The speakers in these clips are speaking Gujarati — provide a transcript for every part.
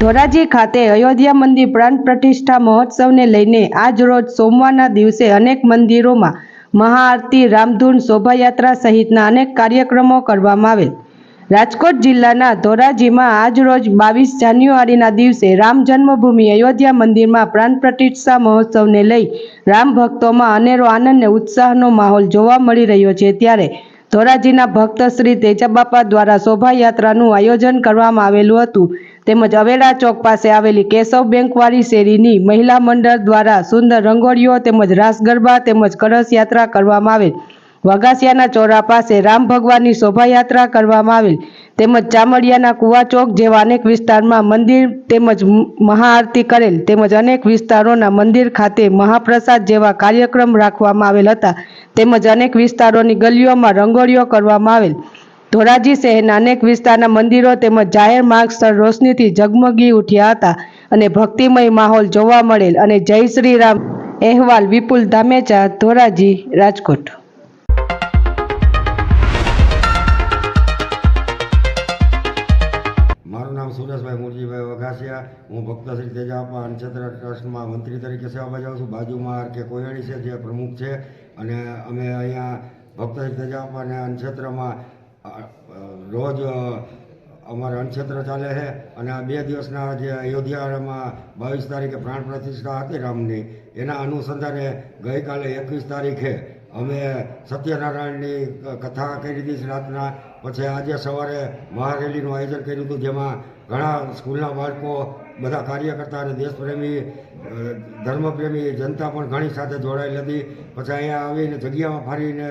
ધોરાજી ખાતે અયોધ્યા મંદિર પ્રાણ પ્રતિષ્ઠા મહોત્સવને લઈને આજ રોજ સોમવારના દિવસે અનેક મંદિરોમાં મહાઆરતી, રામધૂન, શોભાયાત્રા સહિતના અનેક કાર્યક્રમો કરવામાં આવેલ. રાજકોટ જિલ્લાના ધોરાજીમાં આજ રોજ બાવીસ જાન્યુઆરીના દિવસે રામ જન્મભૂમિ અયોધ્યા મંદિરમાં પ્રાણ પ્રતિષ્ઠા મહોત્સવને લઈ રામ ભક્તોમાં અનેરો આનંદ અને ઉત્સાહનો માહોલ જોવા મળી રહ્યો છે. ત્યારે ધોરાજીના ભક્ત શ્રી તેજાબાપા દ્વારા શોભાયાત્રાનું આયોજન કરવામાં આવેલું હતું. તેમજ અવેડા ચોક પાસે આવેલી કેશવ બેંકવાળી શેરીની મહિલા મંડળ દ્વારા સુંદર રંગોળીઓ તેમજ રાસ ગરબા તેમજ કળશ યાત્રા કરવામાં આવેલ. વગાસિયાના ચોરા પાસે રામ ભગવાનની શોભાયાત્રા કરવામાં આવેલ. તેમજ ચામડિયાના કુવા ચોક જેવા અનેક વિસ્તારમાં મંદિર તેમજ મહાઆરતી કરેલ. તેમજ અનેક વિસ્તારોના મંદિર ખાતે મહાપ્રસાદ જેવા કાર્યક્રમ રાખવામાં આવેલ હતા. તેમજ અનેક વિસ્તારોની ગલીઓમાં રંગોળીઓ કરવામાં આવેલ. ધોરાજી શહેરના અનેક વિસ્તારના મંદિરો તેમજ જાહેર માર્ગ સ્થળ રોશનીથી ઝગમગી ઉઠ્યા હતા અને ભક્તિમય માહોલ જોવા મળેલ અને જય શ્રી રામ અહેવાલ વિપુલ ધામેચા, ધોરાજી, રાજકોટ. મારું નામ સુરેશભાઈ મુરજીભાઈ વઘાસિયા. હું ભક્ત શ્રી તેજાપા અનક્ષેત્ર ટ્રસ્ટમાં મંત્રી તરીકે સેવા બજાવું છું. બાજુમાં આર કે કોયડી છે, જે પ્રમુખ છે. અને અમે અહીંયા ભક્ત શ્રી તેજાપા અને અનક્ષેત્રમાં રોજ અમારા અનક્ષેત્ર ચાલે છે અને આ બે દિવસના જે અયોધ્યામાં બાવીસ તારીખે પ્રાણ પ્રતિષ્ઠા હતી રામની, એના અનુસંધાને ગઈકાલે એકવીસ તારીખે અમે સત્યનારાયણની કથા કરી હતી રાતના. પછી આજે સવારે મહારેલીનું આયોજન કર્યું હતું, જેમાં ઘણા સ્કૂલના બાળકો બધા કાર્યકર્તા અને દેશપ્રેમી ધર્મપ્રેમી જનતા પણ ઘણી સાથે જોડાયેલી હતી. પછી અહીંયા આવીને જગ્યામાં ફરીને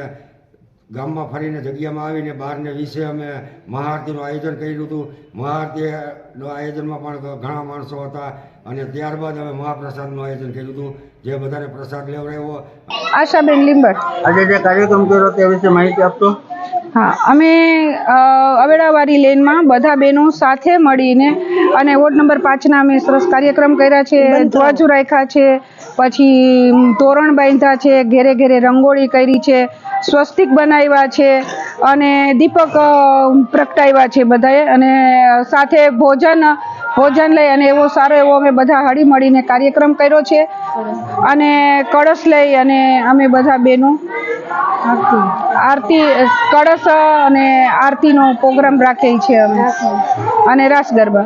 ગામમાં ફરીને જગ્યામાં આવીને બારને વીસે અમે મહાઆરતીનું આયોજન કર્યું હતું. મહાઆરતીનું આયોજનમાં પણ ઘણા માણસો હતા અને ત્યારબાદ અમે મહાપ્રસાદનું આયોજન કર્યું હતું. જે બધાને પ્રસાદ લેવડાવ્યો. આશાબેન લીંબર આજે જે કાર્યક્રમ કર્યો તે વિશે માહિતી આપશો? હા અમે અ, અવેડાવાડી લેનમાં બધા બહેનો સાથે મળીને અને વોર્ડ નંબર પાંચના અમે સરસ કાર્યક્રમ કર્યા છે ધ્વજ રાખ્યા છે પછી તોરણ બાંધ્યા છે ઘેરે ઘેરે રંગોળી કરી છે સ્વસ્તિક બનાવ્યા છે અને દીપક પ્રગટાવ્યા છે બધાએ અને સાથે ભોજન ભોજન લઈ અને એવો સારો એવો અમે બધા હળી મળીને કાર્યક્રમ કર્યો છે. અને કળશ લઈ અને અમે બધા બેનો આરતી. કળશ અને આરતીનો પ્રોગ્રામ રાખેલ છે અમે. અને રાસ ગરબા.